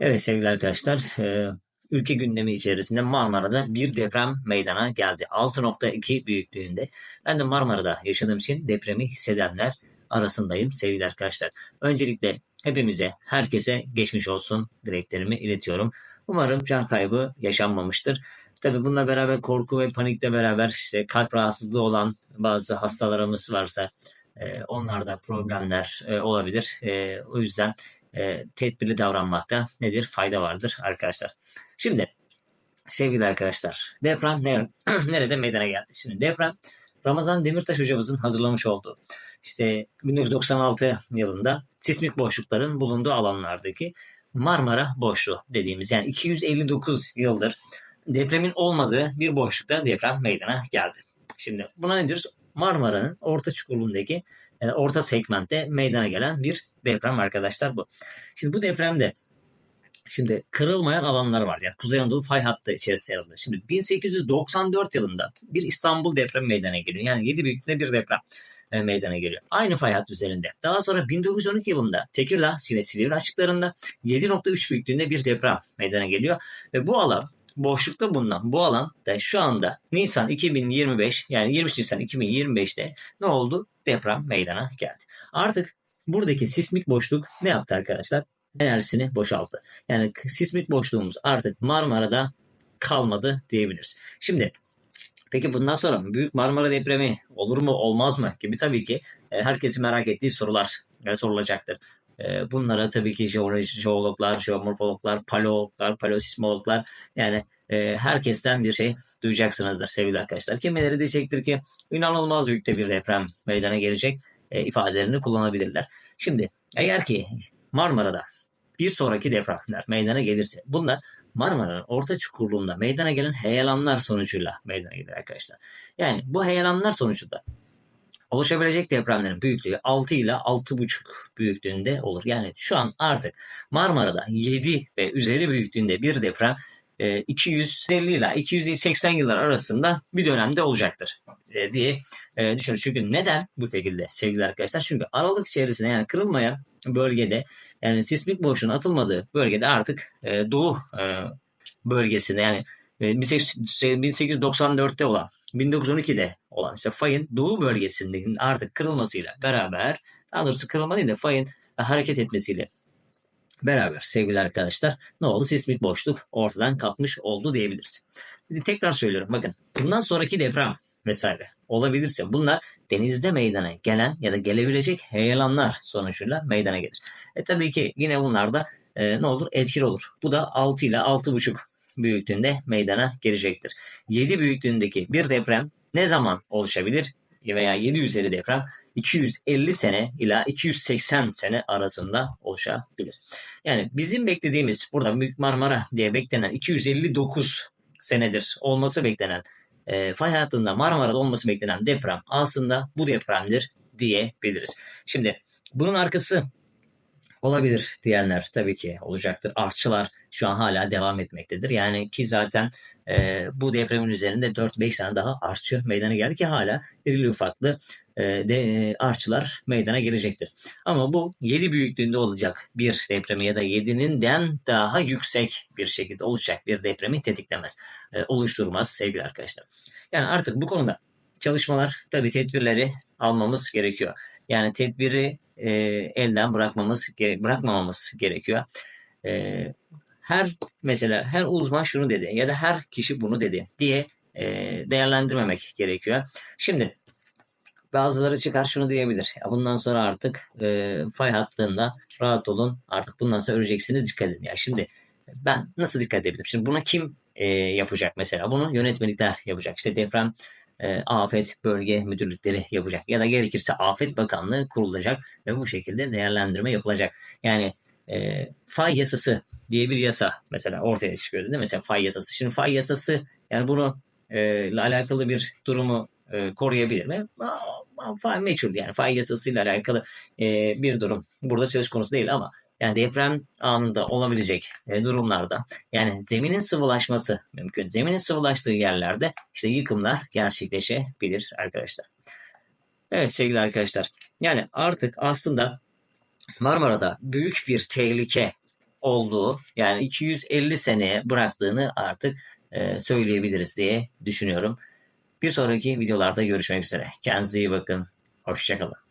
Evet sevgili arkadaşlar, e, ülke gündemi içerisinde Marmara'da bir deprem meydana geldi. 6.2 büyüklüğünde. Ben de Marmara'da yaşadığım için depremi hissedenler arasındayım sevgili arkadaşlar. Öncelikle hepimize, herkese geçmiş olsun dileklerimi iletiyorum. Umarım can kaybı yaşanmamıştır. Tabi bununla beraber korku ve panikle beraber işte kalp rahatsızlığı olan bazı hastalarımız varsa e, onlarda problemler e, olabilir. O yüzden e, tedbirli davranmakta nedir? Fayda vardır arkadaşlar. Şimdi sevgili arkadaşlar deprem ne, nerede meydana geldi? Şimdi deprem Ramazan Demirtaş hocamızın hazırlamış olduğu işte 1996 yılında sismik boşlukların bulunduğu alanlardaki Marmara boşluğu dediğimiz yani 259 yıldır depremin olmadığı bir boşlukta deprem meydana geldi. Şimdi buna ne diyoruz? Marmara'nın orta çukurluğundaki yani e, orta segmentte meydana gelen bir deprem arkadaşlar bu. Şimdi bu depremde Şimdi kırılmayan alanlar var. Yani Kuzey Anadolu fay hattı içerisinde yer alıyor. Şimdi 1894 yılında bir İstanbul depremi meydana geliyor. Yani 7 büyüklüğünde bir deprem e, meydana geliyor. Aynı fay hattı üzerinde. Daha sonra 1912 yılında Tekirdağ, yine Silivri açıklarında 7.3 büyüklüğünde bir deprem meydana geliyor. Ve bu alan boşlukta bulunan bu alan da şu anda Nisan 2025 yani 23 Nisan 2025'te ne oldu? Deprem meydana geldi. Artık buradaki sismik boşluk ne yaptı arkadaşlar? Enerjisini boşalttı. Yani sismik boşluğumuz artık Marmara'da kalmadı diyebiliriz. Şimdi peki bundan sonra Büyük Marmara depremi olur mu olmaz mı gibi tabii ki e, herkesin merak ettiği sorular e, sorulacaktır. E, bunlara tabii ki jeologlar, jeomorfologlar, paleologlar, paleosismologlar yani e, herkesten bir şey duyacaksınızdır sevgili arkadaşlar. Kimileri diyecektir ki inanılmaz büyükte bir deprem meydana gelecek e, ifadelerini kullanabilirler. Şimdi eğer ki Marmara'da bir sonraki depremler meydana gelirse bunlar Marmara'nın orta çukurluğunda meydana gelen heyelanlar sonucuyla meydana gelir arkadaşlar. Yani bu heyelanlar sonucunda oluşabilecek depremlerin büyüklüğü 6 ile 6,5 büyüklüğünde olur. Yani şu an artık Marmara'da 7 ve üzeri büyüklüğünde bir deprem 250 e, ile 280 yıllar arasında bir dönemde olacaktır e, diye e, düşünüyoruz. Çünkü neden bu şekilde sevgili arkadaşlar? Çünkü Aralık içerisinde yani kırılmayan bölgede yani sismik boşluğun atılmadığı bölgede artık doğu bölgesinde yani 1894'te olan 1912'de olan işte fayın doğu bölgesinin artık kırılmasıyla beraber daha doğrusu kırılma değil de fayın hareket etmesiyle beraber sevgili arkadaşlar ne oldu? Sismik boşluk ortadan kalkmış oldu diyebiliriz. Şimdi tekrar söylüyorum bakın bundan sonraki deprem vesaire olabilirse bunlar denizde meydana gelen ya da gelebilecek heyelanlar sonucuyla meydana gelir. E tabii ki yine bunlarda e, ne olur? Etkili olur. Bu da 6 ile 6,5 büyüklüğünde meydana gelecektir. 7 büyüklüğündeki bir deprem ne zaman oluşabilir? Veya 7 üzeri deprem 250 sene ila 280 sene arasında oluşabilir. Yani bizim beklediğimiz burada Büyük Marmara diye beklenen 259 senedir olması beklenen e, fay hattında Marmara'da olması beklenen deprem aslında bu depremdir diyebiliriz. Şimdi bunun arkası olabilir diyenler tabii ki olacaktır. Artçılar şu an hala devam etmektedir. Yani ki zaten e, bu depremin üzerinde 4-5 tane daha artçı meydana geldi ki hala irili ufaklı e, de, e, artçılar meydana gelecektir. Ama bu 7 büyüklüğünde olacak bir depremi ya da 7'nin den daha yüksek bir şekilde oluşacak bir depremi tetiklemez, e, oluşturmaz sevgili arkadaşlar. Yani artık bu konuda çalışmalar tabii tedbirleri almamız gerekiyor. Yani tedbiri e, elden bırakmamız bırakmamamız gerekiyor. E, her mesela her uzman şunu dedi ya da her kişi bunu dedi diye e, değerlendirmemek gerekiyor. Şimdi bazıları çıkar şunu diyebilir. Ya bundan sonra artık e, fay hattında rahat olun. Artık bundan sonra öleceksiniz dikkat edin. Ya şimdi ben nasıl dikkat edebilirim? Şimdi buna kim e, yapacak mesela? Bunu yönetmelikler yapacak. İşte deprem e, afet bölge müdürlükleri yapacak ya da gerekirse afet bakanlığı kurulacak ve bu şekilde değerlendirme yapılacak. Yani e, fay yasası diye bir yasa mesela ortaya çıkıyor değil mi? Mesela fay yasası. Şimdi fay yasası yani bunu e, ile alakalı bir durumu e, koruyabilir mi? Fay meçhul yani fay yasasıyla alakalı e, bir durum burada söz konusu değil ama yani deprem anında olabilecek e, durumlarda yani zeminin sıvılaşması mümkün. Zeminin sıvılaştığı yerlerde işte yıkımlar gerçekleşebilir arkadaşlar. Evet sevgili arkadaşlar. Yani artık aslında Marmara'da büyük bir tehlike olduğu yani 250 seneye bıraktığını artık e, söyleyebiliriz diye düşünüyorum. Bir sonraki videolarda görüşmek üzere. Kendinize iyi bakın. Hoşçakalın.